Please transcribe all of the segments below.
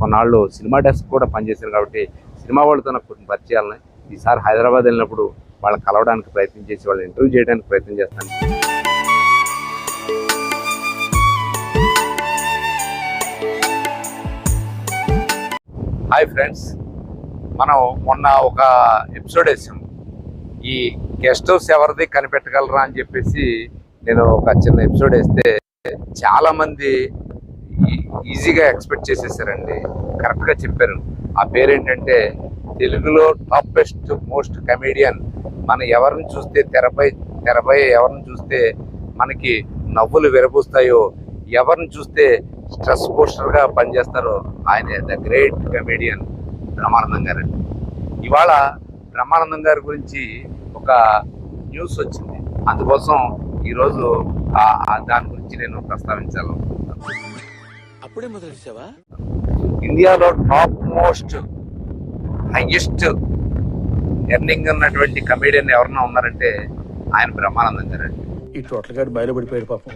కొన్నాళ్ళు cinema desk కూడా పనిచేశారు కాబట్టి సినిమా వాళ్ళతో నాకు కొన్ని పరిచయాలని ఈసారి హైదరాబాద్ వెళ్ళినప్పుడు వాళ్ళు కలవడానికి ప్రయత్నం చేసి వాళ్ళని ఇంటర్వ్యూ చేయడానికి ప్రయత్నం చేస్తాను. హాయ్ ఫ్రెండ్స్ మనం మొన్న ఒక ఎపిసోడ్ వేసాం. ఈ గెస్ట్ హౌస్ ఎవరిది కనిపెట్టగలరా అని చెప్పేసి నేను ఒక చిన్న ఎపిసోడ్ వేస్తే చాలామంది ఈజీగా ఎక్స్పెక్ట్ చేసేసారండి. కరెక్ట్గా చెప్పారు. ఆ పేరేంటంటే తెలుగులో టాప్ బెస్ట్ మోస్ట్ కమేడియన్. మనం ఎవరిని చూస్తే తెరపై తెరపై ఎవరిని చూస్తే మనకి నవ్వులు విరబూస్తాయో ఎవరిని చూస్తే స్ట్రెస్ పోస్టర్గా పనిచేస్తారో ఆయన ద గ్రేట్ కమేడియన్ బ్రహ్మానందం గారు. ఇవాళ బ్రహ్మానందం గారి గురించి ఒక న్యూస్ వచ్చింది. అందుకోసం ఈరోజు దాని గురించి నేను ప్రస్తావించాలనుకుంటున్నాను. అప్పుడే మొదలు చేసావా ఇండియాలో టాప్ మోస్ట్ హైయెస్ట్ ఎర్నింగ్ ఉన్నటువంటి కమేడియన్ ఎవరన్నా ఉన్నారంటే ఆయన బ్రహ్మానందం గారు. ఈ టోటల్ గాడు బయలుపడిపోయాడు పాపం.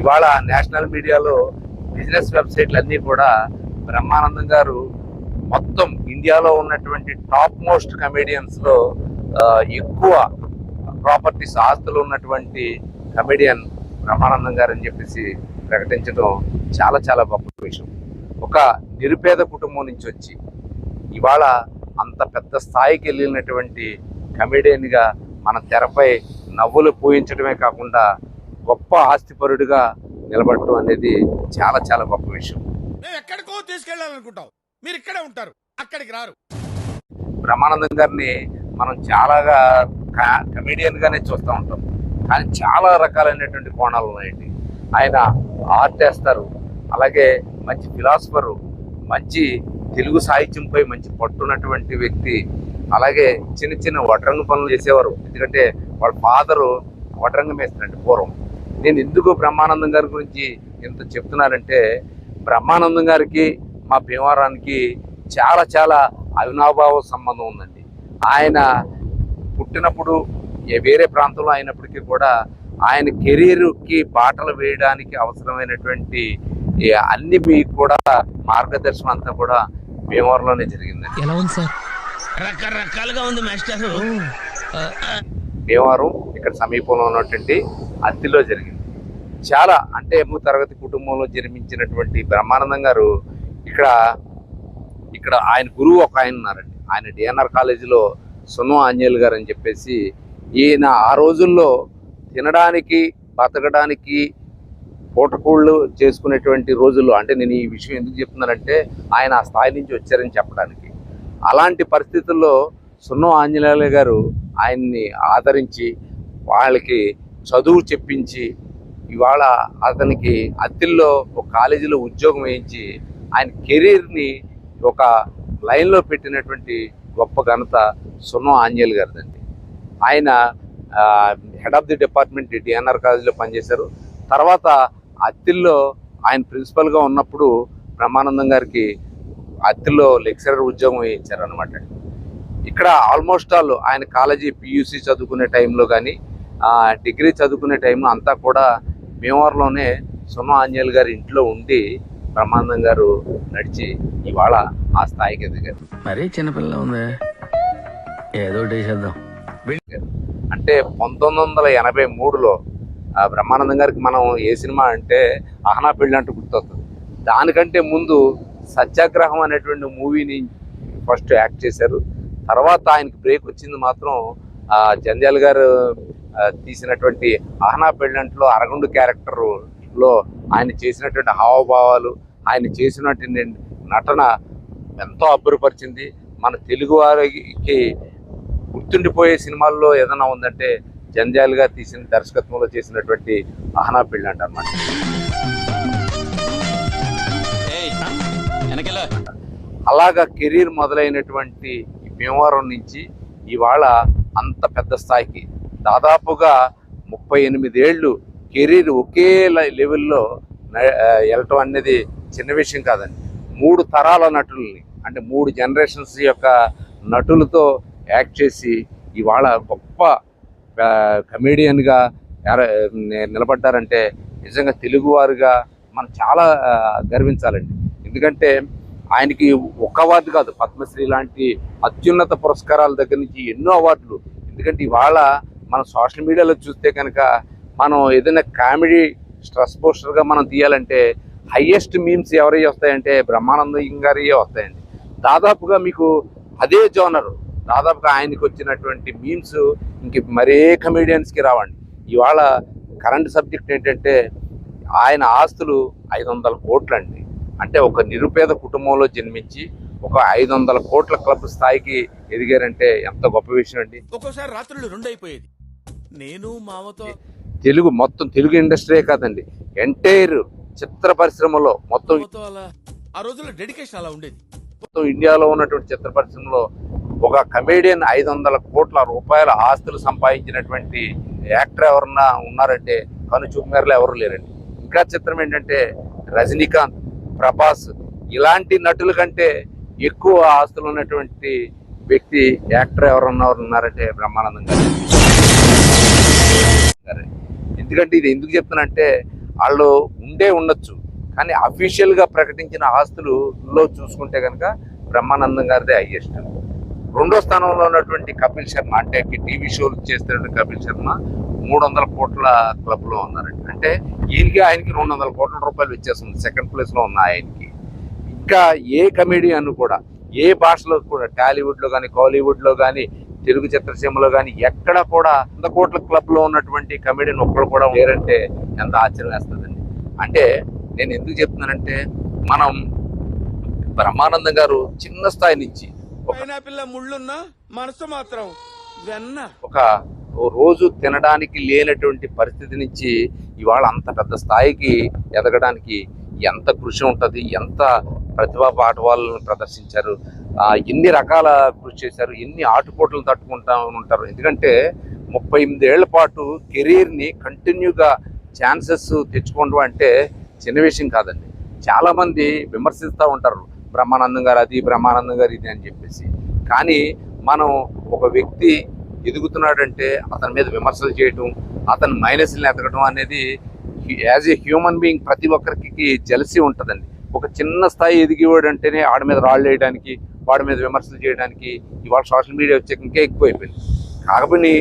ఇవాళ నేషనల్ మీడియాలో బిజినెస్ వెబ్సైట్లు అన్నీ కూడా బ్రహ్మానందం గారు మొత్తం ఇండియాలో ఉన్నటువంటి టాప్ మోస్ట్ కమేడియన్స్లో ఆ, ఎక్కువ ప్రాపర్టీస్ ఆస్తులు ఉన్నటువంటి కమెడియన్ బ్రహ్మానందం గారు అని చెప్పేసి ప్రకటించడం చాలా చాలా గొప్ప విషయం. ఒక నిరుపేద కుటుంబం నుంచి వచ్చి ఇవాళ అంత పెద్ద స్థాయికి వెళ్ళినటువంటి కమెడియన్గా మన తెరపై నవ్వులు పూయించడమే కాకుండా గొప్ప ఆస్తిపరుడిగా నిలబడటం అనేది చాలా చాలా గొప్ప విషయం. ఎక్కడికో తీసుకెళ్ళాలనుకుంటాం. మీరు ఇక్కడే ఉంటారు. అక్కడికి రారు. బ్రహ్మానందం గారిని మనం చాలాగా కమెడియన్ గానే చూస్తూ ఉంటాం. కానీ చాలా రకాలైనటువంటి కోణాలు ఉన్నాయండి. ఆయన ఆర్ట్ వేస్తారు. అలాగే మంచి ఫిలాసఫరు మంచి తెలుగు సాహిత్యంపై మంచి పట్టున్నటువంటి వ్యక్తి అలాగే చిన్న చిన్న వడ్రంగ పనులు చేసేవారు. ఎందుకంటే వాళ్ళ ఫాదరు వడ్రంగం వేస్తారండి పూర్వం. నేను ఎందుకు బ్రహ్మానందం గారి గురించి ఎంత చెప్తున్నానంటే బ్రహ్మానందం గారికి మా భీమవరానికి చాలా చాలా అవినాభావ సంబంధం ఉందండి. ఆయన పుట్టినప్పుడు వేరే ప్రాంతంలో అయినప్పటికీ కూడా ఆయన కెరీర్కి బాటలు వేయడానికి అవసరమైనటువంటి అన్ని మీకు కూడా మార్గదర్శనం అంతా కూడా భీమవరంలోనే జరిగిందండి ఎలా ఉంది సార్? రకరకాలుగా ఉంది మాస్టర్. భీమవరం ఇక్కడ సమీపంలో ఉన్నటువంటి అత్తిలో జరిగింది. చాలా అంటే ఎమ్ము తరగతి కుటుంబంలో జన్మించినటువంటి బ్రహ్మానందం గారు ఇక్కడ ఇక్కడ ఆయన గురువు ఒక ఆయన ఉన్నారండి. ఆయన డిఎన్ఆర్ కాలేజీలో సున్నం ఆంజనేయులు గారు అని చెప్పేసి ఈయన ఆ రోజుల్లో తినడానికి బతకడానికి పూటకూళ్ళు చేసుకునేటువంటి రోజుల్లో అంటే నేను ఈ విషయం ఎందుకు చెప్తున్నానంటే ఆయన ఆ స్థాయి నుంచి వచ్చారని చెప్పడానికి. అలాంటి పరిస్థితుల్లో సున్నం ఆంజనేయులు గారు ఆయన్ని ఆదరించి వాళ్ళకి చదువు చెప్పించి ఇవాళ అతనికి అత్తిల్లో ఒక కాలేజీలో ఉద్యోగం వేయించి ఆయన కెరీర్ని ఒక లైన్లో పెట్టినటువంటి గొప్ప ఘనత సున్నం ఆంజనేయులు గారిదండి. ఆయన head of the department DNR కాలేజీలో పనిచేశారు. తర్వాత అత్తిల్లో ఆయన ప్రిన్సిపల్గా ఉన్నప్పుడు బ్రహ్మానందం గారికి అత్తిల్లో లెక్చరర్ ఉద్యోగం ఇచ్చారు అనమాట ఇక్కడ ఆల్మోస్ట్ ఆల్ ఆయన కాలేజీ పియూసి చదువుకునే టైంలో కానీ డిగ్రీ చదువుకునే టైంలో అంతా కూడా భీమవరంలోనే సుమ ఆంజనేయులు గారి ఇంట్లో ఉండి బ్రహ్మానందం గారు నడిచి ఇవాళ ఆ స్థాయికి ఎదిగారు. మరీ చిన్నపిల్ల ఉంది. ఏదో చేద్దాం అంటే పంతొమ్మిది వందల ఎనభై మూడులో బ్రహ్మానందం గారికి మనం ఏ సినిమా అంటే అహనా పెళ్ళి అంటూ గుర్తొస్తుంది. దానికంటే ముందు సత్యాగ్రహం అనేటువంటి మూవీని ఫస్ట్ యాక్ట్ చేశారు. తర్వాత ఆయనకి బ్రేక్ వచ్చింది మాత్రం జంధ్యాల గారు తీసినటువంటి అహనా పెళ్ళంట్లో అరగుండు క్యారెక్టర్లో ఆయన చేసినటువంటి హావభావాలు ఆయన చేసినటువంటి నటన ఎంతో అబ్బురపరిచింది. మన తెలుగు వారికి గుర్తుండిపోయే సినిమాల్లో ఏదైనా ఉందంటే జంజాల్ గారు తీసిన దర్శకత్వంలో చేసినటువంటి అహనా పెళ్ళి అంట అనమాట అలాగా కెరీర్ మొదలైనటువంటి భీమవరం నుంచి ఇవాళ అంత పెద్ద స్థాయికి దాదాపుగా ముప్పై ఎనిమిదేళ్ళు కెరీర్ ఒకే లెవెల్లో వెళ్ళటం అనేది చిన్న విషయం కాదండి. మూడు తరాల నటుల్ని అంటే మూడు జనరేషన్స్ యొక్క నటులతో యాక్ట్ చేసి ఇవాళ గొప్ప కమేడియన్గా నిలబడ్డారంటే నిజంగా తెలుగువారుగా మనం చాలా గర్వించాలండి. ఎందుకంటే ఆయనకి ఒక అవార్డు కాదు పద్మశ్రీ లాంటి అత్యున్నత పురస్కారాల దగ్గర నుంచి ఎన్నో అవార్డులు. ఎందుకంటే ఇవాళ మనం సోషల్ మీడియాలో చూస్తే కనుక మనం ఏదైనా కామెడీ స్ట్రెస్ పోస్టర్గా మనం తీయాలంటే హయ్యెస్ట్ మీమ్స్ ఎవరై వస్తాయంటే బ్రహ్మానందం గారియే వస్తాయండి. దాదాపుగా మీకు అదే జోనరు. దాదాపుగా ఆయనకి వచ్చినటువంటి మీమ్స్ ఇంక మరే కమెడియన్స్కి రావండి. ఇవాళ కరెంట్ సబ్జెక్ట్ ఏంటంటే ఆయన ఆస్తులు ఐదు వందల కోట్లండి. అంటే ఒక నిరుపేద కుటుంబంలో జన్మించి ఒక ఐదు వందల కోట్ల క్లబ్ స్థాయికి ఎదిగారంటే ఎంత గొప్ప విషయం అండి. ఒక్కోసారి రాత్రులు రెండు అయిపోయేది నేను మామతో తెలుగు మొత్తం తెలుగు ఇండస్ట్రీయే కాదండి. ఎంటైర్ చిత్ర పరిశ్రమలో మొత్తం ఆ రోజుల్లో డెడికేషన్ అలా ఉండేది. మొత్తం ఇండియాలో ఉన్నటువంటి చిత్ర పరిశ్రమలో ఒక కమేడియన్ ఐదు వందల కోట్ల రూపాయల ఆస్తులు సంపాదించినటువంటి యాక్టర్ ఎవరన్నా ఉన్నారంటే కను చూపుమేరలో ఎవరు లేరండి. ఇంకా చిత్రం ఏంటంటే రజనీకాంత్ ప్రభాస్ ఇలాంటి నటుల కంటే ఎక్కువ ఆస్తులు ఉన్నటువంటి వ్యక్తి యాక్టర్ ఎవరన్నా ఉన్నారంటే బ్రహ్మానందం గారు. ఎందుకంటే ఇది ఎందుకు చెప్తానంటే వాళ్ళు ఉండే ఉండొచ్చు. కానీ అఫీషియల్గా ప్రకటించిన ఆస్తులలో చూసుకుంటే కనుక బ్రహ్మానందం గారిదే హైయెస్ట్ రెండో స్థానంలో ఉన్నటువంటి కపిల్ శర్మ అంటే టీవీ షోలు చేస్తున్నటువంటి కపిల్ శర్మ మూడు వందల కోట్ల క్లబ్లో ఉన్నారండి అంటే ఈయనకి ఆయనకి రెండు వందల కోట్ల రూపాయలు వచ్చేస్తుంది సెకండ్ ప్లేస్లో ఉన్న ఆయనకి. ఇంకా ఏ కమెడియన్ కూడా ఏ భాషలో కూడా టాలీవుడ్లో కానీ కాలీవుడ్లో కానీ తెలుగు చిత్రసీమలో కానీ ఎక్కడ కూడా వంద కోట్ల క్లబ్లో ఉన్నటువంటి కమెడియన్ ఒక్కరు కూడా లేరంటే ఎంత ఆశ్చర్యం వేస్తుందండి. అంటే నేను ఎందుకు చెప్తున్నానంటే మనం బ్రహ్మానందం గారు చిన్న స్థాయి నుంచి పైనాపిల్ల ముళ్ళున్నా మనసు మాత్రం వెన్న. ఒక రోజు తినడానికి లేనటువంటి పరిస్థితి నుంచి ఇవాళ అంత పెద్ద స్థాయికి ఎదగడానికి ఎంత కృషి ఉంటుంది ఎంత ప్రతిభా పాఠవాలను ప్రదర్శించారు ఎన్ని రకాల కృషి చేశారు ఎన్ని ఆటుపోట్లను తట్టుకుంటా ఉంటారు. ఎందుకంటే ముప్పై ఎనిమిది ఏళ్ళ పాటు కెరీర్ని కంటిన్యూగా ఛాన్సెస్ తెచ్చుకోవడం అంటే చిన్న విషయం కాదండి. చాలా మంది విమర్శిస్తూ ఉంటారు బ్రహ్మానందం గారు అది బ్రహ్మానందం గారు ఇది అని చెప్పేసి. కానీ మనం ఒక వ్యక్తి ఎదుగుతున్నాడంటే అతని మీద విమర్శలు చేయటం అతని మైనస్ని ఎతకడం అనేది యాజ్ ఏ హ్యూమన్ బీయింగ్ ప్రతి ఒక్కరికి జలసి ఉంటుందండి. ఒక చిన్న స్థాయి ఎదిగేవాడు అంటేనే ఆడి మీద రాళ్ళు వేయడానికి వాడి మీద విమర్శలు చేయడానికి ఇవాళ సోషల్ మీడియా వచ్చాక ఇంకా ఎక్కువైపోయింది. కాకపోతే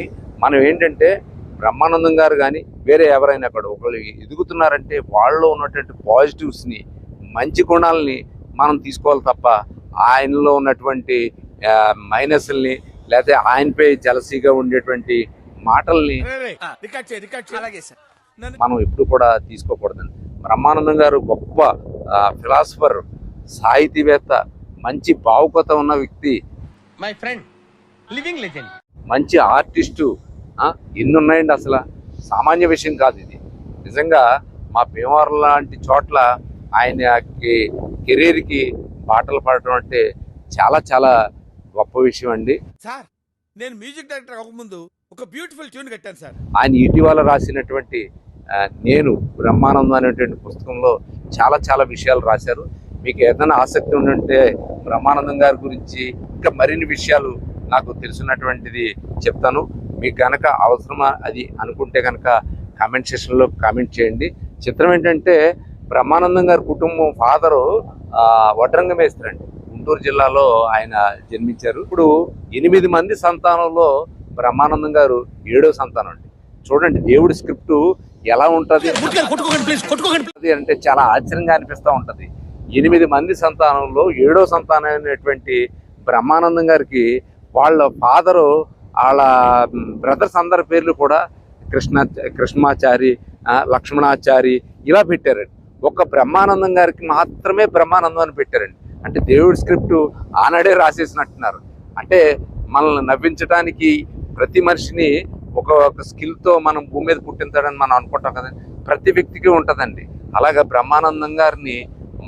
మనం ఏంటంటే బ్రహ్మానందం గారు కానీ వేరే ఎవరైనా అక్కడ ఒకళ్ళు ఎదుగుతున్నారంటే వాళ్ళలో ఉన్నటువంటి పాజిటివ్స్ని మంచి గుణాలని మనం తీసుకోవాలి తప్ప ఆయనలో ఉన్నటువంటి మైనస్ల్ని లేకపోతే ఆయనపై జలసీగా ఉండేటువంటి మాటల్ని మనం ఎప్పుడు కూడా తీసుకోకూడదండి. బ్రహ్మానందం గారు గొప్ప ఫిలాసఫర్ సాహితీవేత్త మంచి భావుకత ఉన్న వ్యక్తి. మై ఫ్రెండ్ లివింగ్ లెజెండ్ మంచి ఆర్టిస్టు ఎన్ని ఉన్నాయండి అసలు? సామాన్య విషయం కాదు ఇది. నిజంగా మా భీమవరం లాంటి చోట్ల ఆయనకి కెరీర్కి పాటలు పాడటం అంటే చాలా చాలా గొప్ప విషయం అండి. సార్ నేను మ్యూజిక్ డైరెక్టర్ అవ్వకముందు ఒక బ్యూటిఫుల్ ట్యూన్ కట్టాను సార్. ఆయన ఇటీవల రాసినటువంటి నేను బ్రహ్మానందం అనేటువంటి పుస్తకంలో చాలా చాలా విషయాలు రాశారు. మీకు ఏదైనా ఆసక్తి ఉంటే బ్రహ్మానందం గారి గురించి ఇంకా మరిన్ని విషయాలు నాకు తెలిసినటువంటిది చెప్తాను. మీకు గనక అవసరమా అది అనుకుంటే కనుక కామెంట్ సెషన్లో కామెంట్ చేయండి. చిత్రం ఏంటంటే బ్రహ్మానందం గారి కుటుంబం ఫాదరు వడ్రంగ మేస్త్రండి గుంటూరు జిల్లాలో ఆయన జన్మించారు. ఇప్పుడు ఎనిమిది మంది సంతానంలో బ్రహ్మానందం గారు ఏడో సంతానం అండి. చూడండి దేవుడి స్క్రిప్ట్ ఎలా ఉంటది? అంటే చాలా ఆశ్చర్యంగా అనిపిస్తూ ఉంటది. ఎనిమిది మంది సంతానంలో ఏడో సంతానం అయినటువంటి బ్రహ్మానందం గారికి వాళ్ళ ఫాదరు వాళ్ళ బ్రదర్స్ అందరి పేర్లు కూడా కృష్ణ కృష్ణమాచారి లక్ష్మణాచారి ఇలా పెట్టారండి. ఒక్క బ్రహ్మానందం గారికి మాత్రమే బ్రహ్మానందం అని పెట్టారండి. అంటే దేవుడి స్క్రిప్ట్ ఆనాడే రాసేసినట్టున్నారు. అంటే మనల్ని నవ్వించడానికి ప్రతి మనిషిని ఒక ఒక స్కిల్తో మనం భూమి మీద పుట్టించాడని మనం అనుకుంటాం కదండి ప్రతి వ్యక్తికి ఉంటుందండి. అలాగా బ్రహ్మానందం గారిని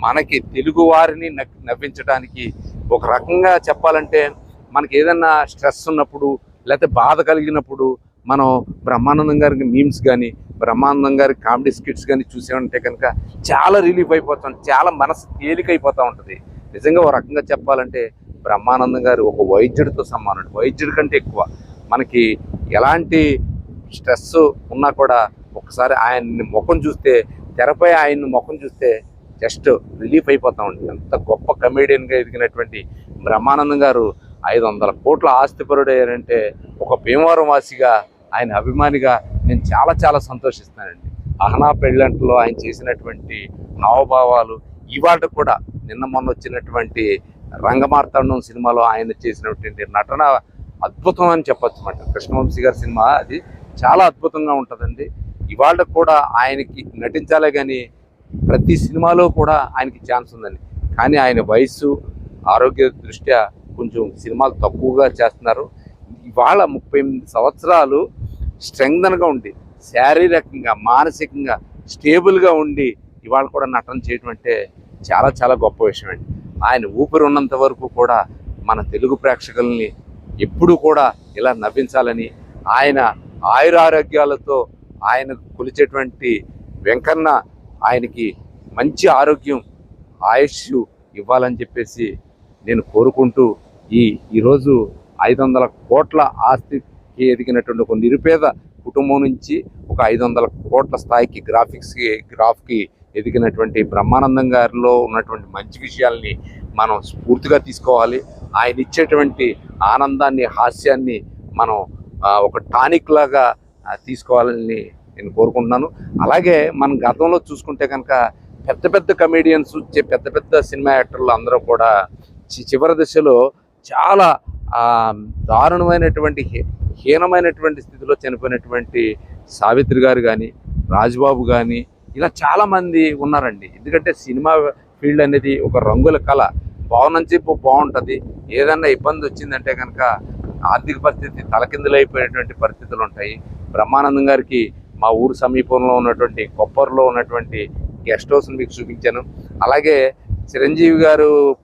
మనకి తెలుగు వారిని నవ్వించడానికి ఒక రకంగా చెప్పాలంటే మనకి ఏదన్నా స్ట్రెస్ ఉన్నప్పుడు లేకపోతే బాధ కలిగినప్పుడు మనం బ్రహ్మానందం గారికి మీమ్స్ కానీ బ్రహ్మానందం గారి కామెడీ స్కిట్స్ కానీ చూసామంటే కనుక చాలా రిలీఫ్ అయిపోతాం చాలా మనసు తేలికైపోతూ ఉంటుంది. నిజంగా ఒక రకంగా చెప్పాలంటే బ్రహ్మానందం గారు ఒక వైద్యుడితో సమానం వైద్యుడి కంటే ఎక్కువ మనకి ఎలాంటి స్ట్రెస్ ఉన్నా కూడా ఒకసారి ఆయన్ని ముఖం చూస్తే తెరపై ఆయన్ని ముఖం చూస్తే జస్ట్ రిలీఫ్ అయిపోతామండి ఎంత గొప్ప కమేడియన్గా ఎదిగినటువంటి బ్రహ్మానందం గారు ఐదు వందల కోట్ల ఆస్తిపరుడయ్యారంటే ఒక భీమవరం వాసిగా ఆయన అభిమానిగా నేను చాలా చాలా సంతోషిస్తానండి. అహనా పెళ్ళంటలో ఆయన చేసినటువంటి హావభావాలు ఇవాళ కూడా నిన్న మొన్న వచ్చినటువంటి రంగమార్తాండం సినిమాలో ఆయన చేసినటువంటి నటన అద్భుతం అని చెప్పచ్చు అన్నమాట కృష్ణవంశీ గారి సినిమా అది చాలా అద్భుతంగా ఉంటుందండి. ఇవాళ కూడా ఆయనకి నటించాలే కానీ ప్రతి సినిమాలో కూడా ఆయనకి ఛాన్స్ ఉందండి. కానీ ఆయన వయస్సు ఆరోగ్య దృష్ట్యా కొంచెం సినిమాలు తక్కువగా చేస్తున్నారు. ఇవాళ ముప్పై ఎనిమిది సంవత్సరాలు స్ట్రెంగ్దన్గా ఉండి శారీరకంగా మానసికంగా స్టేబుల్గా ఉండి ఇవాళ కూడా నటన చేయడం అంటే చాలా చాలా గొప్ప విషయం అండి. ఆయన ఊపిరి ఉన్నంత వరకు కూడా మన తెలుగు ప్రేక్షకుల్ని ఎప్పుడూ కూడా ఇలా నవ్వించాలని ఆయన ఆయురారోగ్యాలతో ఆయన కొలిచేటువంటి వెంకన్న ఆయనకి మంచి ఆరోగ్యం ఆయుష్ ఇవ్వాలని చెప్పేసి నేను కోరుకుంటూ ఈ ఈరోజు ఐదు వందల కోట్ల ఆస్తి ఎదిగినటువంటి ఒక నిరుపేద కుటుంబం నుంచి ఒక ఐదు వందల కోట్ల స్థాయికి గ్రాఫిక్స్కి గ్రాఫ్కి ఎదిగినటువంటి బ్రహ్మానందం గారిలో ఉన్నటువంటి మంచి విషయాల్ని మనం స్ఫూర్తిగా తీసుకోవాలి. ఆయన ఇచ్చేటువంటి ఆనందాన్ని హాస్యాన్ని మనం ఒక టానిక్ లాగా తీసుకోవాలని నేను కోరుకుంటున్నాను. అలాగే మనం గతంలో చూసుకుంటే కనుక పెద్ద పెద్ద కమేడియన్స్ పెద్ద పెద్ద సినిమా యాక్టర్లు అందరూ కూడా చి- చివరి దశలో చాలా ఆ, దారుణమైనటువంటి హీ- హీనమైనటువంటి స్థితిలో చనిపోయినటువంటి సావిత్రి గారు కానీ రాజుబాబు కానీ ఇలా చాలామంది ఉన్నారండి. ఎందుకంటే సినిమా ఫీల్డ్ అనేది ఒక రంగుల కళ. బాగున్నంత చెప్పు బాగుంటుంది ఏదన్నా ఇబ్బంది వచ్చిందంటే కనుక ఆర్థిక పరిస్థితి తలకిందులైపోయేటువంటి పరిస్థితులు ఉంటాయి. బ్రహ్మానందం గారికి మా ఊరు సమీపంలో ఉన్నటువంటి కొప్పర్లో ఉన్నటువంటి గెస్ట్ హౌస్ని మీకు చూపించాను. అలాగే చిరంజీవి గారు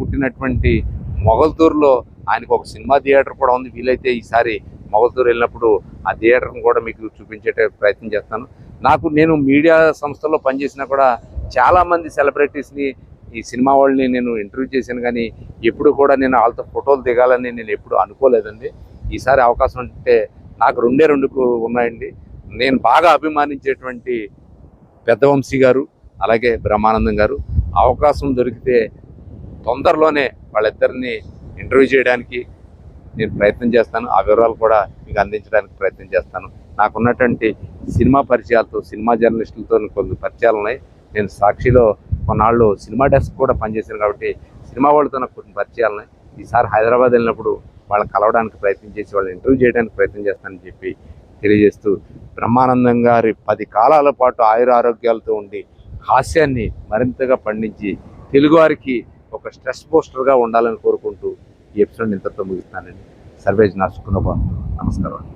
పుట్టినటువంటి మొగల్తూరులో ఆయనకు ఒక సినిమా థియేటర్ కూడా ఉంది. వీలైతే ఈసారి మొగల్తూరు వెళ్ళినప్పుడు ఆ థియేటర్ని కూడా మీకు చూపించే ప్రయత్నం చేస్తాను. నాకు నేను మీడియా సంస్థల్లో పనిచేసినా కూడా చాలామంది సెలబ్రిటీస్ని ఈ సినిమా వాళ్ళని నేను ఇంటర్వ్యూ చేశాను కానీ ఎప్పుడు కూడా నేను వాళ్ళతో ఫోటోలు దిగాలని నేను ఎప్పుడు అనుకోలేదండి. ఈసారి అవకాశం ఉంటే నాకు రెండే రెండుకు ఉన్నాయండి. నేను బాగా అభిమానించేటువంటి పెద్దవంశీ గారు అలాగే బ్రహ్మానందం గారు. అవకాశం దొరికితే తొందరలోనే వాళ్ళిద్దరిని ఇంటర్వ్యూ చేయడానికి నేను ప్రయత్నం చేస్తాను. ఆ వివరాలు కూడా మీకు అందించడానికి ప్రయత్నం చేస్తాను. నాకున్నటువంటి సినిమా పరిచయాలతో సినిమా జర్నలిస్టులతో కొన్ని పరిచయాలు ఉన్నాయి. నేను సాక్షిలో కొన్నాళ్ళు సినిమా డెస్క్ కూడా పనిచేశాను కాబట్టి సినిమా వాళ్ళతో నాకు కొన్ని పరిచయాలు ఉన్నాయి. ఈసారి హైదరాబాద్ వెళ్ళినప్పుడు వాళ్ళని కలవడానికి ప్రయత్నం చేసి వాళ్ళని ఇంటర్వ్యూ చేయడానికి ప్రయత్నం చేస్తానని చెప్పి తెలియజేస్తూ బ్రహ్మానందం గారి పది కాలాల పాటు ఆయుర ఆరోగ్యాలతో ఉండి హాస్యాన్ని మరింతగా పండించి తెలుగువారికి ఒక స్ట్రెస్ పోస్టర్గా ఉండాలని కోరుకుంటూ ఈ ఎపిసోడ్ ఇంతతో ముగిస్తానండి సర్వేజ్ నాసుకున్న నమస్కారం